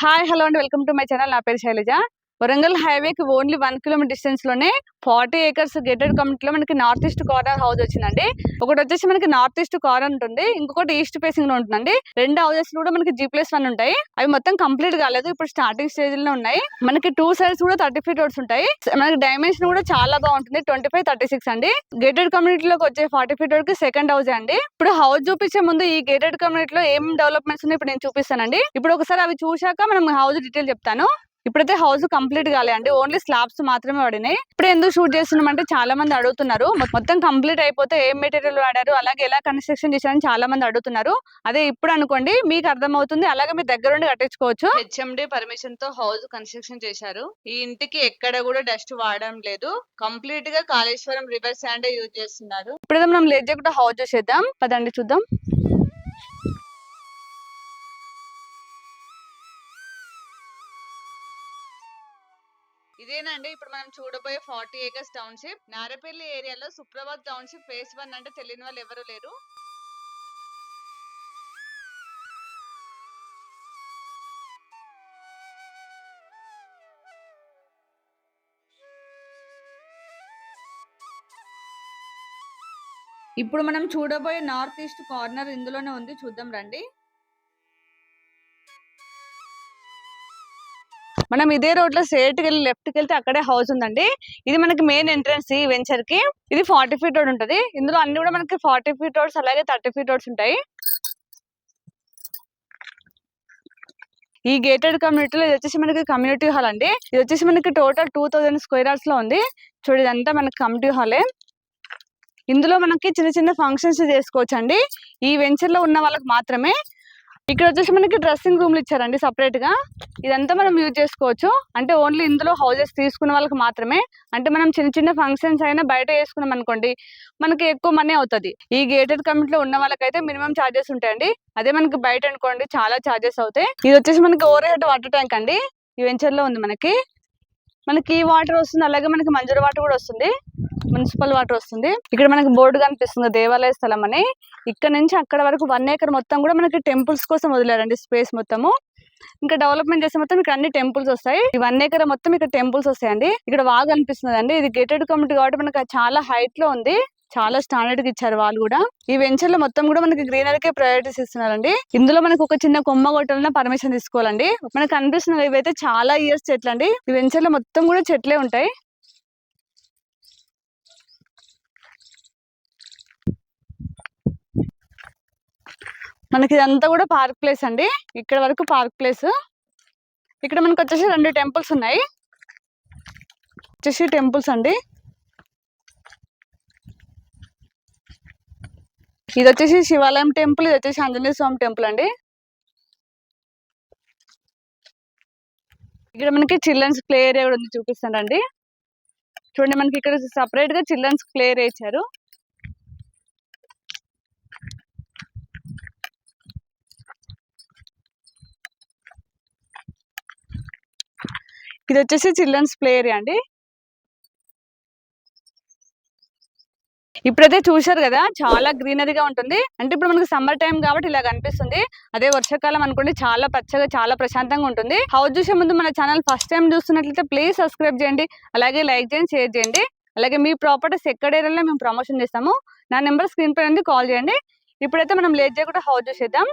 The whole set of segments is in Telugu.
హాయ్ హలో అండి. Welcome to my channel. నా పేరు శైలజ. వరంగల్ హైవేకి ఓన్లీ వన్ కిలోమీటర్ డిస్టెన్స్లోనే ఫార్టీ ఏకర్స్ గేటెడ్ కమ్యూనిటీలో మనకి నార్త్ ఈస్ట్ కార్నర్ హౌస్ వచ్చిందండి. ఒకటి వచ్చేసి మనకి నార్త్ ఈస్ట్ కార్నర్ ఉంటుంది. ఇంకొకటి ఈస్ట్ ఫేసింగ్లో ఉంటుందండి. రెండు హౌసెస్ కూడా మనకి జీ ప్లస్ వన్ ఉంటాయి. అవి మొత్తం కంప్లీట్ కాలేదు. ఇప్పుడు స్టార్టింగ్ స్టేజ్లో ఉన్నాయి. మనకి టూ సైడ్స్ కూడా థర్టీ ఫీట్ రోడ్స్ ఉంటాయి. మనకి డైమెన్షన్ కూడా చాలా బాగుంటుంది. ట్వంటీ ఫైవ్ థర్టీ సిక్స్ అండి గేటెడ్ కమ్యూనిటీలోకి వచ్చే ఫార్టీ ఫీట్ రోడ్కి సెకండ్ హౌస్ అండి. ఇప్పుడు హౌస్ చూపించే ముందు ఈ గేటెడ్ కమ్యూనిటీలో ఏం డెవలప్మెంట్స్ ఉన్నాయి ఇప్పుడు నేను చూపిస్తానండి. ఇప్పుడు ఒకసారి అవి చూశాక మనం హౌస్ డీటెయిల్ చెప్తాను. ఇప్పుడైతే హౌస్ కంప్లీట్ కాలే. అండి ఓన్లీ స్లాబ్స్ మాత్రమే పడినాయి. ఇప్పుడు ఎందుకు షూట్ చేస్తున్నాం అంటే చాలా మంది అడుగుతున్నారు మొత్తం కంప్లీట్ అయిపోతే ఏం మెటీరియల్ వాడారు? అలాగే ఎలా కన్స్ట్రక్షన్ చేశారని చాలా మంది అడుగుతున్నారు. అదే ఇప్పుడు అనుకోండి మీకు అర్థమవుతుంది. అలాగే మీ దగ్గర ఉండి కట్టించుకోవచ్చు హెచ్ఎండి పర్మిషన్తో హౌస్ కన్స్ట్రక్షన్ చేశారు. ఈ ఇంటికి ఎక్కడ కూడా డస్ట్ వాడడం లేదు. కంప్లీట్గా కాళేశ్వరం రివర్ శాండ్ యూజ్ చేస్తున్నారు. ఇప్పుడు మనం లేట్ చేయకుండా హౌస్ చూసేద్దాం. పదండి చూద్దాం. ఇదేనండి ఇప్పుడు మనం చూడబోయే ఫార్టీ ఏకర్స్ టౌన్షిప్. నారపల్లి ఏరియాలో సుప్రభాత్ టౌన్షిప్ ఫేస్ వన్ అంటే తెలియని వాళ్ళు ఎవరు లేరు. ఇప్పుడు మనం చూడబోయే నార్త్ ఈస్ట్ కార్నర్ ఇందులోనే ఉంది. చూద్దాం రండి. మనం ఇదే రోడ్లో స్ట్రేట్ వెళ్ళి లెఫ్ట్కి వెళ్తే అక్కడే హౌస్ ఉందండి. ఇది మనకి మెయిన్ ఎంట్రన్స్ ఈ వెంచర్కి. ఇది ఫార్టీ ఫీట్ రోడ్ ఉంటది. ఇందులో అన్ని కూడా మనకి ఫార్టీ ఫీట్ రోడ్స్ అలాగే థర్టీ ఫీట్ రోడ్స్ ఉంటాయి. ఈ గేటెడ్ కమ్యూనిటీలో ఇది వచ్చేసి మనకి కమ్యూనిటీ హాల్ అండి. ఇది వచ్చేసి మనకి టోటల్ టూ థౌజండ్ స్క్వేర్ యార్డ్స్లో ఉంది. చూడు ఇదంతా మనకి కమ్యూనిటీ హాలే ఇందులో మనకి చిన్న చిన్న ఫంక్షన్స్ చేసుకోవచ్చు అండి ఈ వెంచర్లో ఉన్న వాళ్ళకి మాత్రమే ఇక్కడ వచ్చేసి మనకి డ్రెస్సింగ్ రూమ్లు ఇచ్చారండి సపరేట్గా ఇదంతా మనం యూజ్ చేసుకోవచ్చు. అంటే ఓన్లీ ఇందులో హౌజెస్ తీసుకున్న వాళ్ళకి మాత్రమే. అంటే మనం చిన్న చిన్న ఫంక్షన్స్ అయినా బయట వేసుకున్నాం అనుకోండి మనకి ఎక్కువ మనీ అవుతుంది. ఈ గేటెడ్ కమిటీలో ఉన్న వాళ్ళకైతే మినిమం ఛార్జెస్ ఉంటాయండి. అదే మనకి బయట అనుకోండి చాలా ఛార్జెస్ అవుతాయి. ఇది వచ్చేసి మనకి ఓవర్ హెడ్ వాటర్ ట్యాంక్ అండి. ఈ వెంచర్లో ఉంది మనకి. మనకి వాటర్ వస్తుంది అలాగే మనకి మంజూరు వాటర్ కూడా వస్తుంది. మున్సిపల్ వాటర్ వస్తుంది. ఇక్కడ మనకి బోర్డు కనిపిస్తుంది దేవాలయ స్థలం అని. ఇక్కడ నుంచి అక్కడ వరకు వన్ ఏకర్ మొత్తం కూడా మనకి టెంపుల్స్ కోసం వదిలేరండి స్పేస్ మొత్తము. ఇంకా డెవలప్మెంట్ చేస్తే మొత్తం ఇక్కడ అన్ని టెంపుల్స్ వస్తాయి. ఈ వన్ ఏకర్ మొత్తం ఇక్కడ టెంపుల్స్ వస్తాయండి. ఇక్కడ బాగా అనిపిస్తుంది అండి ఇది గేటెడ్ కమ్యూనిటీ కాబట్టి మనకి చాలా హైట్లో ఉంది. చాలా స్టాండర్డ్గా ఇచ్చారు వాళ్ళు కూడా. ఈ వెంచర్లో మొత్తం కూడా మనకి గ్రీనరీకే ప్రయారిటీస్ ఇస్తున్నారండి. ఇందులో మనకు ఒక చిన్న కొమ్మ కొట్టాలన్నా పర్మిషన్ తీసుకోవాలండి. మనకు అనిపిస్తుంది ఇవైతే చాలా ఇయర్స్ చెట్లు అండి. ఈ వెంచర్లో మొత్తం కూడా చెట్లే ఉంటాయి. మనకి ఇదంతా కూడా పార్క్ ప్లేస్ అండి. ఇక్కడ వరకు పార్క్ ప్లేస్ ఇక్కడ మనకు వచ్చేసి రెండు టెంపుల్స్ ఉన్నాయి. వచ్చేసి టెంపుల్స్ అండి. ఇది వచ్చేసి శివాలయం టెంపుల్ ఇది వచ్చేసి ఆంజనేయ స్వామి టెంపుల్ అండి. ఇక్కడ మనకి చిల్డ్రన్స్ ప్లే ఏరియా కూడా ఉంది చూపిస్తానండి. చూడండి మనకి ఇక్కడ సపరేట్గా చిల్డ్రన్స్ ప్లే ఏరియా ఇచ్చారు. ఇది వచ్చేసి చిల్డ్రన్స్ ప్లే ఏరియా అండి. ఇప్పుడైతే చూశారు కదా చాలా గ్రీనరీగా ఉంటుంది. అంటే ఇప్పుడు మనకి సమ్మర్ టైం కాబట్టి ఇలా కనిపిస్తుంది. అదే వర్షాకాలం అనుకోండి చాలా పచ్చగా చాలా ప్రశాంతంగా ఉంటుంది. హౌస్ చూసే ముందు మన ఛానల్ ఫస్ట్ టైం చూస్తున్నట్లయితే ప్లీజ్ సబ్స్క్రైబ్ చేయండి. అలాగే లైక్ చేయండి షేర్ చేయండి. అలాగే మీ ప్రాపర్టీస్ ఎక్కడ ఏరియాలో మేము ప్రమోషన్ చేస్తాము. నా నెంబర్ స్క్రీన్ పై ఉంది కాల్ చేయండి. ఇప్పుడైతే మనం లేట్ చేయకుండా హౌస్ చూసేద్దాం.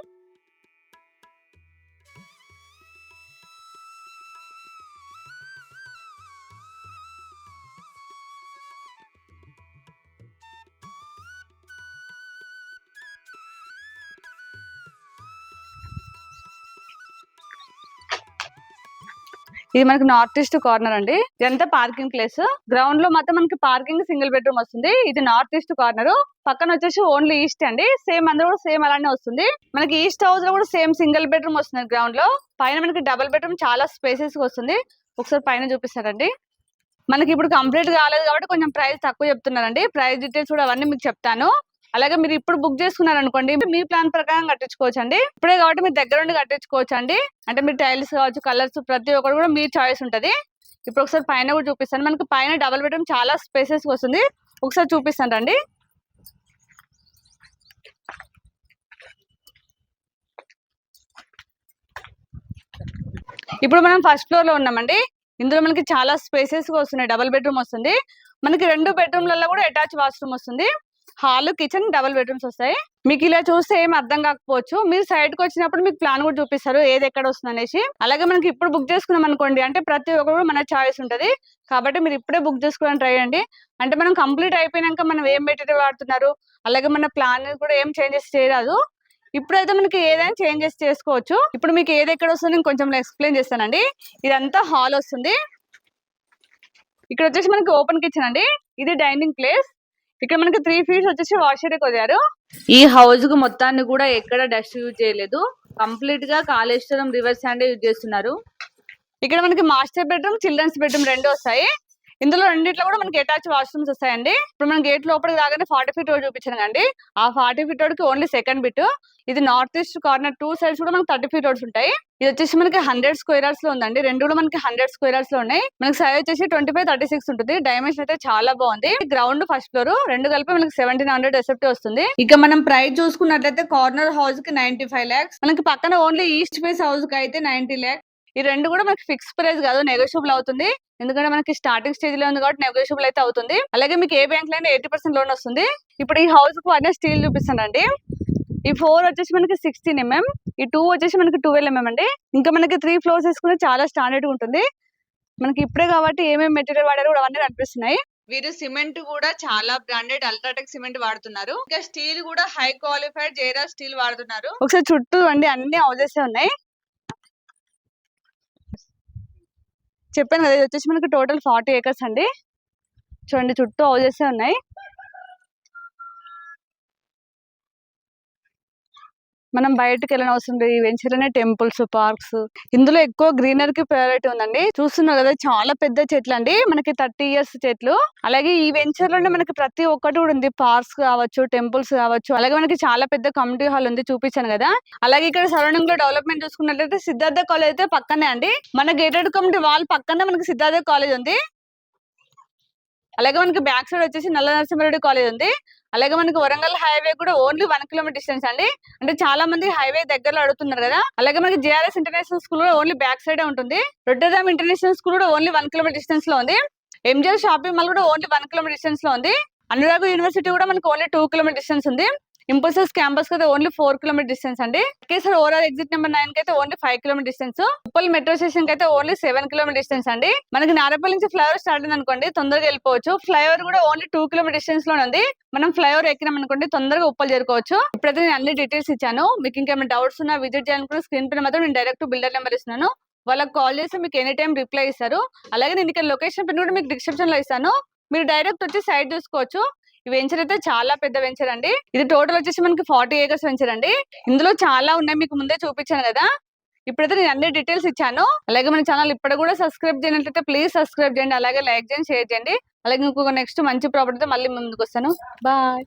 ఇది మనకి నార్త్ ఈస్ట్ కార్నర్ అండి. ఇదంతా పార్కింగ్ ప్లేస్. గ్రౌండ్లో మాత్రం మనకి పార్కింగ్ సింగిల్ బెడ్రూమ్ వస్తుంది. ఇది నార్త్ ఈస్ట్ కార్నర్. పక్కన వచ్చేసి ఓన్లీ ఈస్ట్ అండి. సేమ్ అందరూ కూడా సేమ్ అలానే వస్తుంది. మనకి ఈస్ట్ హౌస్లో కూడా సేమ్ సింగిల్ బెడ్రూమ్ వస్తుంది గ్రౌండ్లో. పైన మనకి డబుల్ బెడ్రూమ్ చాలా స్పేసెస్ వస్తుంది. ఒకసారి పైన చూపిస్తారండి మనకి ఇప్పుడు కంప్లీట్ కాలేదు కాబట్టి కొంచెం ప్రైస్ తక్కువ చెప్తున్నారండి. ప్రైస్ డీటెయిల్స్ కూడా అవన్నీ మీకు చెప్తాను. అలాగే మీరు ఇప్పుడు బుక్ చేసుకున్నారు అనుకోండి మీ ప్లాన్ ప్రకారం కట్టించుకోవచ్చు అండి ఇప్పుడే కాబట్టి మీరు దగ్గర ఉండి కట్టించుకోవచ్చు అండి అంటే మీరు టైల్స్ కావచ్చు కలర్స్ ప్రతి ఒక్కటి కూడా మీ చాయిస్ ఉంటది. ఇప్పుడు ఒకసారి పైన కూడా చూపిస్తాను. మనకి పైన డబల్ బెడ్రూమ్ చాలా స్పేసెస్ వస్తుంది. ఒకసారి చూపిస్తాను రండి. ఇప్పుడు మనం ఫస్ట్ ఫ్లోర్లో ఉన్నామండి. ఇందులో మనకి చాలా స్పేసెస్ వస్తున్నాయి. డబల్ బెడ్రూమ్ వస్తుంది. మనకి రెండు బెడ్రూమ్లలో కూడా అటాచ్ వాష్రూమ్ వస్తుంది. హాల్ కిచెన్ డబుల్ బెడ్రూమ్స్ వస్తాయి. మీకు ఇలా చూస్తే ఏం అర్థం కాకపోవచ్చు. మీరు సైడ్కి వచ్చినప్పుడు మీకు ప్లాన్ కూడా చూపిస్తారు ఏది ఎక్కడ వస్తుంది అనేసి. అలాగే మనకి ఇప్పుడు బుక్ చేసుకున్నాం అనుకోండి అంటే ప్రతి ఒక్కరు మన చాయిస్ ఉంటది. కాబట్టి మీరు ఇప్పుడే బుక్ చేసుకోవడానికి ట్రై చేయండి. అంటే మనం కంప్లీట్ అయిపోయినాక మనం ఏం మెటీరియల్ వాడుతున్నారు? అలాగే మన ప్లాన్ కూడా ఏం చేంజెస్ చేయరాదు. ఇప్పుడైతే మనకి ఏదైనా చేంజెస్ చేసుకోవచ్చు. ఇప్పుడు మీకు ఏది ఎక్కడ వస్తుంది కొంచెం ఎక్స్ప్లెయిన్ చేస్తానండి. ఇదంతా హాల్ వస్తుంది. ఇక్కడ వచ్చేసి మనకి ఓపెన్ కిచెన్ అండి. ఇది డైనింగ్ ప్లేస్. ఇక్కడ మనకి త్రీ ఫీట్స్ వచ్చేసి వాష్ ఏరియా కొద్దారు ఈ హౌస్కు మొత్తాన్ని కూడా ఎక్కడ డస్ట్ యూజ్ చేయలేదు. కంప్లీట్గా కాళేశ్వరం రివర్స్ హ్యాండ్ యూజ్ చేస్తున్నారు. ఇక్కడ మనకి మాస్టర్ బెడ్రూమ్ చిల్డ్రన్స్ బెడ్రూమ్ రెండు వస్తాయి ఇందులో రెండిట్లో కూడా మనకి అటాచ్ వాష్రూమ్స్ వస్తాయండి. ఇప్పుడు మనం గేట్ లోపలికి రాగానే ఫార్టీ ఫీట్ రోడ్ చూపించాను అండి ఆ ఫార్టీ ఫీట్ రోడ్కి ఓన్లీ సెకండ్ బిట్ ఇది north east corner two sides కూడా మనకి థర్టీ ఫీట్ రోడ్స్ ఉంటాయి. ఇది వచ్చేసి మనకి హండ్రెడ్ స్క్వేరార్స్లో ఉందండి. రెండు కూడా మనకి హండ్రెడ్ స్క్వేరార్స్లో ఉన్నాయి. మనకి సైజ్ వచ్చేసి ట్వంటీ ఫైవ్ థర్టీ సిక్స్ ఉంటుంది. డైమెన్షన్ అయితే చాలా బాగుంది. గ్రౌండ్ ఫస్ట్ ఫ్లోర్ రెండు కలిపి మనకి సెవెంటీన్ హండ్రెడ్ ఎసెప్ట్ వస్తుంది. ఇక మనం ప్రైస్ చూసుకున్నట్లయితే కార్నర్ హౌస్కి నైన్టీ ఫైవ్ లాక్స్ మనకి పక్కన ఓన్లీ ఈస్ట్ ఫేస్ హౌస్కి అయితే నైన్టీ లాక్స్ ఈ రెండు కూడా మనకి ఫిక్స్ ప్రైస్ కాదు నెగోషియబుల్ అవుతుంది. ఎందుకంటే మనకి స్టార్టింగ్ స్టేజ్లో ఉంది కాబట్టి నెగోషియబుల్ అయితే అవుతుంది. అలాగే మీకు ఏ బ్యాంక్లో ఎయిటీ పర్సెంట్ లోన్ వస్తుంది. ఇప్పుడు ఈ హౌస్కు అనే స్టీల్ చూపిస్తానండి. ఈ ఫోర్ వచ్చేసి మనకి సిక్స్టీన్ ఎంఎం ఈ టూ వచ్చేసి మనకి ట్వెల్వ్ ఎంఎం అండి. ఇంకా మనకి త్రీ ఫ్లోర్స్ వేసుకుని చాలా స్టాండర్డ్ ఉంటుంది. మనకి ఇప్పుడే కాబట్టి ఏమేమి మెటీరియల్ వాడారో కూడా అవన్నీ కనిపిస్తున్నాయి. వీరు సిమెంట్ కూడా చాలా బ్రాండెడ్ అల్ట్రాటెక్ సిమెంట్ వాడుతున్నారు. ఇంకా స్టీల్ కూడా హై క్వాలిఫైడ్ జైరా స్టీల్ వాడుతున్నారు. ఒకసారి చుట్టూ అండి అన్ని హౌసెస్ ఉన్నాయి. చెప్పాను కదా ఇది వచ్చేసి మనకి టోటల్ ఫార్టీ ఏకర్స్ అండి. చూడండి చుట్టూ హౌసెస్ ఉన్నాయి. మనం బయటకు వెళ్ళిన అవసరం లేదు. ఈ వెంచర్లోనే టెంపుల్స్ పార్క్స్. ఇందులో ఎక్కువ గ్రీనరీకి ప్రయారిటీ ఉందండి. చూస్తున్నారు కదా చాలా పెద్ద చెట్లు అండి మనకి థర్టీ ఇయర్స్ చెట్లు. అలాగే ఈ వెంచర్లోనే మనకి ప్రతి ఒక్కటి కూడా ఉంది. పార్క్స్ కావచ్చు టెంపుల్స్ కావచ్చు. అలాగే మనకి చాలా పెద్ద కమ్యూనిటీ హాల్ ఉంది చూపించాను కదా. అలాగే ఇక్కడ సరౌండింగ్లో డెవలప్మెంట్ చూసుకున్నట్లయితే సిద్ధార్థ కాలేజ్ అయితే పక్కనే అండి. మన గేటెడ్ కమ్యూనిటీ వాల్ పక్కనే మనకి సిద్ధార్థ కాలేజ్ ఉంది. అలాగే మనకి బ్యాక్ సైడ్ వచ్చేసి నల్ల నరసింహారెడ్డి కాలేజ్ ఉంది. అలాగే మనకి వరంగల్ హైవే కూడా ఓన్లీ వన్ కిలోమీటర్ డిస్టెన్స్ అండి. అంటే చాలా మంది హైవే దగ్గరలో అడుగుతున్నారు కదా. అలాగే మనకి జేఆర్ఎస్ ఇంటర్నేషనల్ స్కూల్ కూడా ఓన్లీ బ్యాక్ సైడ్ ఉంటుంది. రొట్టెదామ్ ఇంటర్నేషనల్ స్కూల్ కూడా ఓన్లీ వన్ కిలోమీటర్ డిస్టెన్స్లో ఉంది. ఎంజిఎల్ షాపింగ్ మాల్ కూడా ఓన్లీ వన్ కిలోమీటర్ డిస్టెన్స్లో ఉంది. అనురాగ్ యూనివర్సిటీ కూడా మనకి ఓన్లీ టూ కిలోమీటర్ డిస్టెన్స్ ఉంది. ఇంపల్సెస్ క్యాంపస్ అయితే ఓన్లీ ఫోర్ కిలోమీటర్ డిస్టెన్స్ అండి. కేసర్ ఓవరాల్ ఎగ్జిట్ నెంబర్ నైన్కి అయితే only five kilometer distance Uppal metro స్టేషన్కి అయితే ఓన్లీ సెవెన్ కిలోమీటర్ డిస్టెన్స్ అండి. మనకి నారపల్లి నుంచి ఫ్లైఓవర్ స్టార్ట్ అయింది అనుకోండి తొందరగా వెళ్ళిపోవచ్చు. ఫ్లైఓవర్ కూడా ఓన్లీ టూ కిలోమీటర్ డిస్టెన్స్లోనే ఉంది. మనం ఫ్లైఓవర్ ఎక్కినాం అనుకోండి తొందరగా ఉప్పలు చేరుకోవచ్చు. ఇప్పుడైతే నేను అన్ని డీటెయిల్స్ ఇచ్చాను. మీకు ఇంకేమైనా డౌట్స్ ఉన్నా విజిట్ చేయాలనుకున్న స్క్రీన్ పైన మాత్రం నేను డైరెక్ట్ బిల్డర్ నెంబర్ ఇస్తున్నాను. వాళ్ళకి కాల్ చేసి మీకు ఎనీ టైం రిప్లై ఇస్తారు. అలాగే నేను ఇక్కడ లొకేషన్ పిన్ కూడా మీకు డిస్క్రిప్షన్లో ఇస్తాను. మీరు డైరెక్ట్ వచ్చి సైట్ చూసుకోవచ్చు. ఈ వెంచర్ అయితే చాలా పెద్ద వెంచర్ అండి. ఇది టోటల్ వచ్చేసి మనకి ఫార్టీ ఏకర్స్ వెంచర్ అండి. ఇందులో చాలా ఉన్నాయి మీకు ముందే చూపించాను కదా. ఇప్పుడైతే నేను అన్ని డీటెయిల్స్ ఇచ్చాను. అలాగే మన ఛానల్ ఇప్పుడు కూడా సబ్స్క్రైబ్ చేయనట్లయితే ప్లీజ్ సబ్స్క్రైబ్ చేయండి. అలాగే లైక్ చేయండి షేర్ చేయండి. అలాగే ఇంకొక నెక్స్ట్ మంచి ప్రాపర్టీతో మళ్ళీ ముందుకు వస్తాను. బాయ్